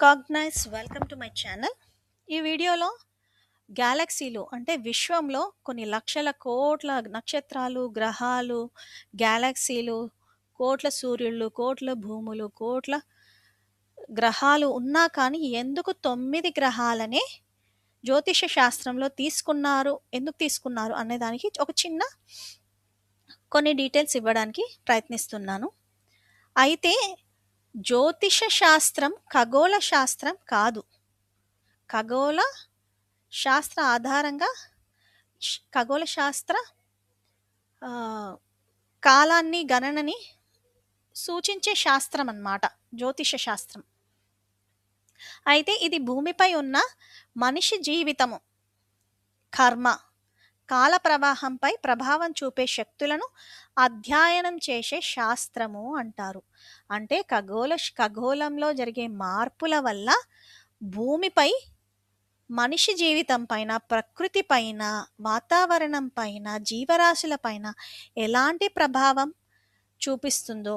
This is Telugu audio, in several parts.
కాగ్నైస్ వెల్కమ్ టు మై ఛానల్ ఈ వీడియోలో గ్యాలక్సీలు అంటే విశ్వంలో కొన్ని లక్షల కోట్ల నక్షత్రాలు గ్రహాలు గ్యాలక్సీలు కోట్ల సూర్యుళ్ళు కోట్ల భూములు కోట్ల గ్రహాలు ఉన్నా కానీ ఎందుకు తొమ్మిది గ్రహాలనే జ్యోతిష శాస్త్రంలో తీసుకున్నారు ఎందుకు తీసుకున్నారు అనేదానికి ఒక చిన్న కొన్ని డీటెయిల్స్ ఇవ్వడానికి ప్రయత్నిస్తున్నాను. అయితే జ్యోతిష శాస్త్రం ఖగోళ శాస్త్రం కాదు. ఖగోళ శాస్త్ర ఆధారంగా ఖగోళ శాస్త్ర కాలాన్ని గణనని సూచించే శాస్త్రం అన్నమాట జ్యోతిష శాస్త్రం అయితే ఇది భూమిపై ఉన్న మనిషి జీవితము కర్మ. కాల ప్రవాహంపై ప్రభావం చూపే శక్తులను అధ్యయనం చేసే శాస్త్రము అంటారు. అంటే ఖగోళ ఖగోళంలో జరిగే మార్పుల వల్ల భూమిపై మనిషి జీవితం పైన ప్రకృతి పైన వాతావరణం పైన జీవరాశుల పైన ఎలాంటి ప్రభావం చూపిస్తుందో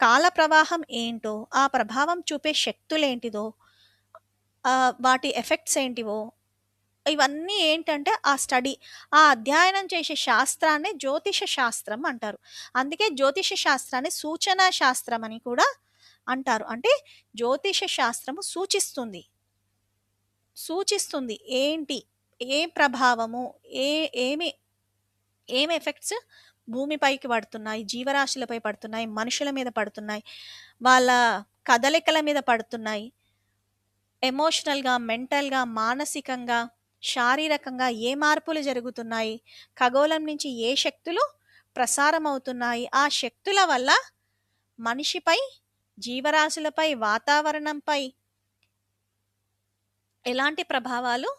కాల ప్రవాహం ఏంటో ఆ ప్రభావం చూపే శక్తులేంటిదో వాటి ఎఫెక్ట్స్ ఏంటివో ఇవన్నీ ఏంటంటే ఆ స్టడీ ఆ అధ్యయనం చేసే శాస్త్రాన్ని జ్యోతిష శాస్త్రం అంటారు. అందుకే జ్యోతిష శాస్త్రాన్ని సూచనా శాస్త్రం అని కూడా అంటారు. అంటే జ్యోతిష శాస్త్రము సూచిస్తుంది. సూచిస్తుంది ఏంటి ఏ ప్రభావము ఏ ఏమి ఏం ఎఫెక్ట్స్ భూమిపైకి పడుతున్నాయి జీవరాశులపై పడుతున్నాయి మనుషుల మీద పడుతున్నాయి వాళ్ళ కదలికల మీద పడుతున్నాయి ఎమోషనల్గా మెంటల్గా మానసికంగా శారీరకంగా ఏ మార్పులు జరుగుతున్నాయి? ఖగోళం నుంచి ఏ శక్తులు ప్రసారం అవుతున్నాయి ఆ శక్తుల వల్ల మనిషిపై జీవరాశులపై వాతావరణంపై ఎలాంటి ప్రభావాలు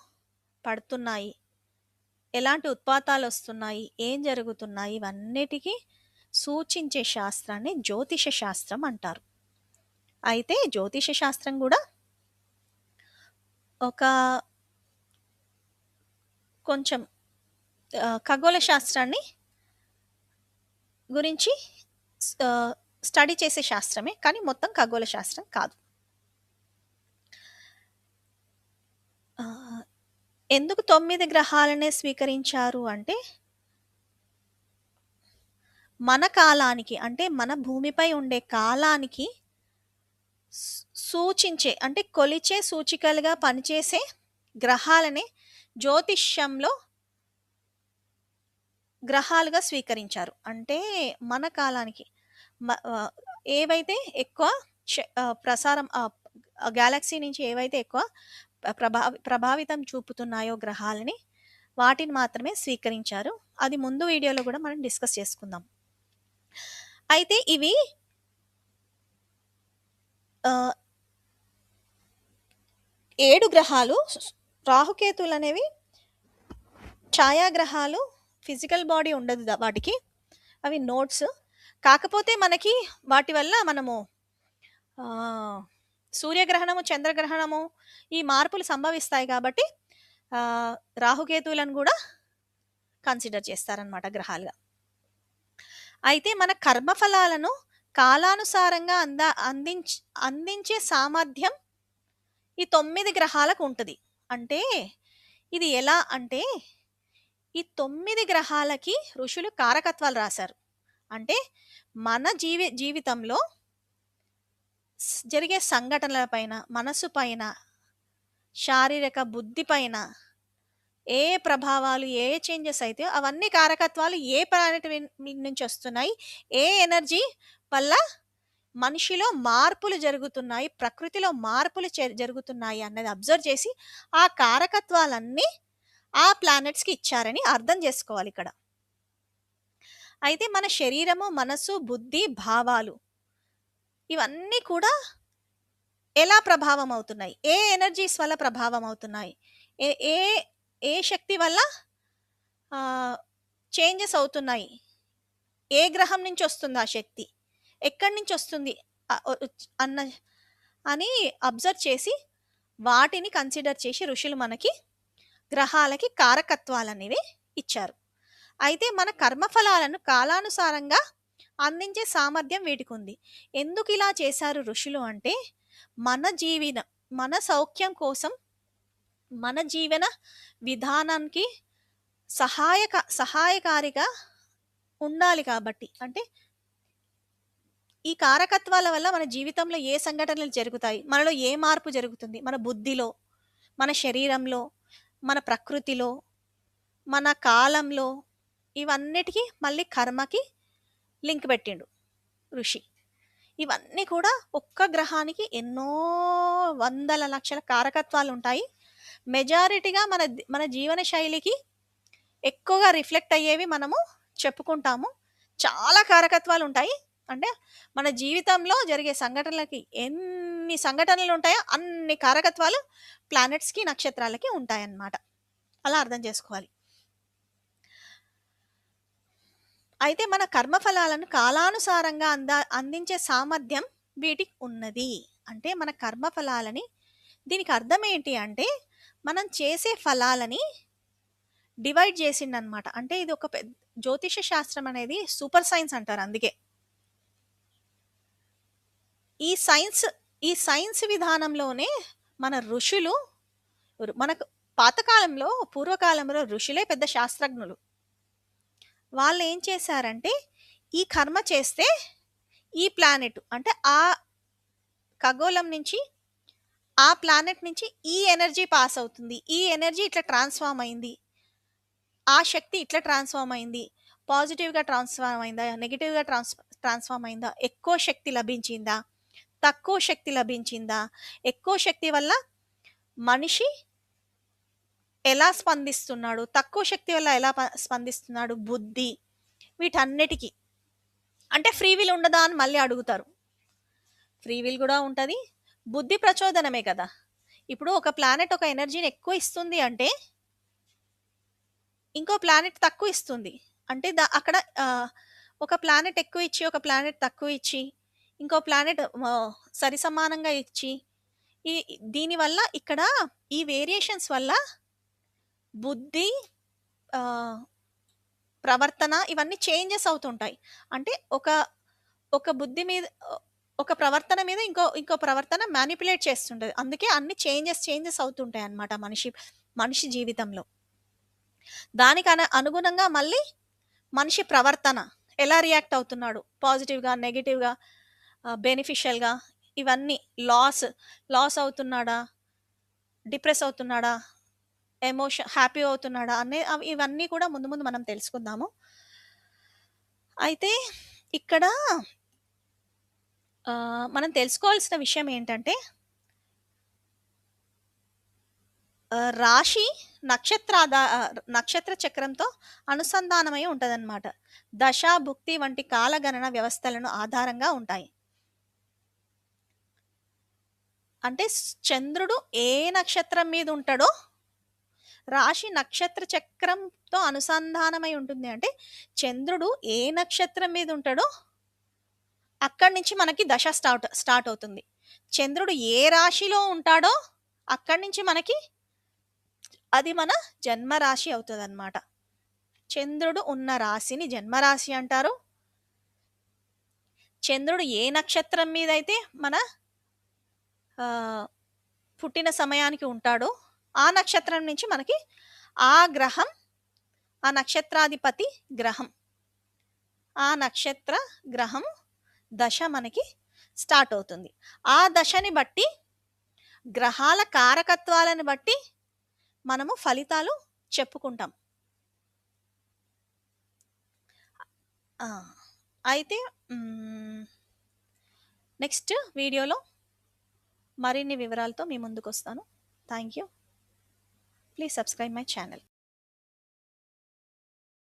పడుతున్నాయి? ఎలాంటి ఉత్పాతాలు వస్తున్నాయి? ఏం జరుగుతున్నాయి? ఇవన్నిటికీ సూచించే శాస్త్రాన్ని జ్యోతిష శాస్త్రం అంటారు. అయితే జ్యోతిష శాస్త్రం కూడా ఒక కొంచెం ఖగోళ శాస్త్రాన్ని గురించి స్టడీ చేసే శాస్త్రమే కానీ మొత్తం ఖగోళ శాస్త్రం కాదు ఎందుకు తొమ్మిది గ్రహాలనే స్వీకరించారు అంటే మన కాలానికి అంటే మన భూమిపై ఉండే కాలానికి సూచించే అంటే కొలిచే సూచికలుగా పనిచేసే గ్రహాలనే జ్యోతిష్యంలో గ్రహాలుగా స్వీకరించారు. అంటే మన కాలానికి మ- ఏవైతే ఎక్కువ ప్రసారం గ్యాలక్సీ నుంచి ఏవైతే ఎక్కువ ప్రభావి ప్రభావితం చూపుతున్నాయో గ్రహాలని వాటిని మాత్రమే స్వీకరించారు. అది ముందు వీడియోలో కూడా మనం డిస్కస్ చేసుకుందాం. అయితే ఇవి ఏడు గ్రహాలు రాహుకేతులు అనేవి ఛాయాగ్రహాలు ఫిజికల్ బాడీ ఉండదు వాటికి. అవి నోట్స్. కాకపోతే మనకి వాటి వల్ల మనము సూర్యగ్రహణము చంద్రగ్రహణము ఈ మార్పులు సంభవిస్తాయి కాబట్టి రాహుకేతువులను కూడా కన్సిడర్ చేస్తారనమాట గ్రహాలుగా. అయితే మన కర్మఫలాలను కాలానుసారంగా అంద అందించే సామర్థ్యం ఈ తొమ్మిది గ్రహాలకు ఉంటుంది. అంటే ఇది ఎలా అంటే ఈ తొమ్మిది గ్రహాలకి ఋషులు కారకత్వాలు రాశారు. అంటే మన జీవి జీవితంలో జరిగే సంఘటనల పైన మనసు పైన శారీరక బుద్ధి పైన ఏ ప్రభావాలు ఏ చేంజెస్ అయితే అవన్నీ కారకత్వాలు ఏ ప్లానెట్ నుంచి వస్తున్నాయి ఏ ఎనర్జీ వల్ల మనిషిలో మార్పులు జరుగుతున్నాయి ప్రకృతిలో మార్పులు జరుగుతున్నాయి అన్నది అబ్జర్వ్ చేసి ఆ కారకత్వాలన్నీ ఆ ప్లానెట్స్కి ఇచ్చారని అర్థం చేసుకోవాలి ఇక్కడ. అయితే మన శరీరము మనసు బుద్ధి భావాలు ఇవన్నీ కూడా ఎలా ప్రభావం అవుతున్నాయి? ఏ ఎనర్జీస్ వల్ల ప్రభావం అవుతున్నాయి? ఏ ఏ ఏ శక్తి వల్ల చేంజెస్ అవుతున్నాయి? ఏ గ్రహం నుంచి వస్తుంది ఆ శక్తి? ఎక్కడి నుంచి వస్తుంది? అన్న అని అబ్జర్వ్ చేసి వాటిని కన్సిడర్ చేసి ఋషులు మనకి గ్రహాలకి కారకత్వాలు అనేవి ఇచ్చారు. అయితే మన కర్మఫలాలను కాలానుసారంగా అందించే సామర్థ్యం వీటికి ఉంది ఎందుకు ఇలా చేశారు ఋషులు అంటే మన జీవిన మన సౌఖ్యం కోసం మన జీవన విధానానికి సహాయక సహాయకారిగా ఉండాలి కాబట్టి. అంటే ఈ కారకత్వాల వల్ల మన జీవితంలో ఏ సంఘటనలు జరుగుతాయి? మనలో ఏ మార్పు జరుగుతుంది? మన బుద్ధిలో మన శరీరంలో మన ప్రకృతిలో మన కాలంలో ఇవన్నిటికీ మళ్ళీ కర్మకి లింక్ పెట్టిండు ఋషి. ఇవన్నీ కూడా ఒక్క గ్రహానికి ఎన్నో వందల లక్షల కారకత్వాలు ఉంటాయి. మెజారిటీగా మన మన జీవన శైలికి ఎక్కువగా రిఫ్లెక్ట్ అయ్యేవి మనము చెప్పుకుంటాము. చాలా కారకత్వాలు ఉంటాయి. అంటే మన జీవితంలో జరిగే సంఘటనలకి ఎన్ని సంఘటనలు ఉంటాయో అన్ని కారకత్వాలు ప్లానెట్స్కి నక్షత్రాలకి ఉంటాయన్నమాట. అలా అర్థం చేసుకోవాలి. అయితే మన కర్మఫలాలను కాలానుసారంగా అందా అందించే సామర్థ్యం వీటికి ఉన్నది. అంటే మన కర్మఫలాలని దీనికి అర్థం ఏంటి అంటే మనం చేసే ఫలాలని డివైడ్ చేసిండనమాట అంటే ఇది ఒక పెద్ద జ్యోతిష శాస్త్రం అనేది సూపర్ సైన్స్ అంటారు అందుకే. ఈ సైన్స్ ఈ సైన్స్ విధానంలోనే మన ఋషులు మనకు పాతకాలంలో పూర్వకాలంలో ఋషులే పెద్ద శాస్త్రజ్ఞులు. వాళ్ళు ఏం చేశారంటే ఈ కర్మ చేస్తే ఈ ప్లానెట్ అంటే ఆ ఖగోళం నుంచి ఆ ప్లానెట్ నుంచి ఈ ఎనర్జీ పాస్ అవుతుంది. ఈ ఎనర్జీ ఇట్లా ట్రాన్స్ఫార్మ్ అయింది. ఆ శక్తి ఇట్లా ట్రాన్స్ఫార్మ్ అయింది. పాజిటివ్గా ట్రాన్స్ఫార్మ్ అయిందా? నెగిటివ్గా ట్రాన్స్ ట్రాన్స్ఫార్మ్ అయిందా? ఎక్కువ శక్తి లభించిందా? తక్కువ శక్తి లభించిందా? ఎక్కువ శక్తి వల్ల మనిషి ఎలా స్పందిస్తున్నాడు? తక్కువ శక్తి వల్ల ఎలా ప- స్పందిస్తున్నాడు? బుద్ధి వీటన్నిటికీ. అంటే ఫ్రీ విల్ ఉండదా అని మళ్ళీ అడుగుతారు. ఫ్రీ విల్ కూడా ఉంటుంది. బుద్ధి ప్రచోదనమే కదా. ఇప్పుడు ఒక ప్లానెట్ ఒక ఎనర్జీని ఎక్కువ ఇస్తుంది అంటే ఇంకో ప్లానెట్ తక్కువ ఇస్తుంది. అంటే దా అక్కడ ఒక ప్లానెట్ ఎక్కువ ఇచ్చి ఒక ప్లానెట్ తక్కువ ఇచ్చి ఇంకో ప్లానెట్ సరి సమానంగా ఇచ్చి ఈ దీనివల్ల ఇక్కడ ఈ వేరియేషన్స్ వల్ల బుద్ధి ప్రవర్తన ఇవన్నీ చేంజెస్ అవుతుంటాయి. అంటే ఒక ఒక బుద్ధి మీద ఒక ప్రవర్తన మీద ఇంకో ఇంకో ప్రవర్తన మ్యానిపులేట్ చేస్తుంటుంది. అందుకే అన్ని చేంజెస్ చేంజెస్ అవుతుంటాయి అన్నమాట మనిషి మనిషి జీవితంలో. దానికి అన అనుగుణంగా మళ్ళీ మనిషి ప్రవర్తన ఎలా రియాక్ట్ అవుతున్నాడు? పాజిటివ్గా నెగిటివ్గా బెనిఫిషియల్గా ఇవన్నీ లాస్ లాస్ అవుతున్నాడా? డిప్రెస్ అవుతున్నాడా? ఎమోషన్ హ్యాపీ అవుతున్నాడా? అనే ఇవన్నీ కూడా ముందు ముందు మనం తెలుసుకుందాము. అయితే ఇక్కడ మనం తెలుసుకోవాల్సిన విషయం ఏంటంటే రాశి నక్షత్రాద నక్షత్ర చక్రంతో అనుసంధానమై ఉంటుందన్నమాట. దశ భుక్తి వంటి కాలగణన వ్యవస్థలను ఆధారంగా ఉంటాయి. అంటే చంద్రుడు ఏ నక్షత్రం మీద ఉంటాడో రాశి నక్షత్ర చక్రంతో అనుసంధానమై ఉంటుంది. అంటే చంద్రుడు ఏ నక్షత్రం మీద ఉంటాడో అక్కడి నుంచి మనకి దశ స్టార్ట్ స్టార్ట్ అవుతుంది. చంద్రుడు ఏ రాశిలో ఉంటాడో అక్కడి నుంచి మనకి అది మన జన్మరాశి అవుతుంది అనమాట చంద్రుడు ఉన్న రాశిని జన్మరాశి అంటారు. చంద్రుడు ఏ నక్షత్రం మీద అయితే మన పుట్టిన సమయానికి ఉంటాడో ఆ నక్షత్రం నుంచి మనకి ఆ గ్రహం ఆ నక్షత్రాధిపతి గ్రహం. ఆ నక్షత్ర గ్రహం దశ మనకి స్టార్ట్ అవుతుంది. ఆ దశని బట్టి గ్రహాల కారకత్వాలను బట్టి మనము ఫలితాలు చెప్పుకుంటాం. అయితే నెక్స్ట్ వీడియోలో మరిన్ని వివరాలతో మీ ముందుకు వస్తాను thank you please subscribe my channel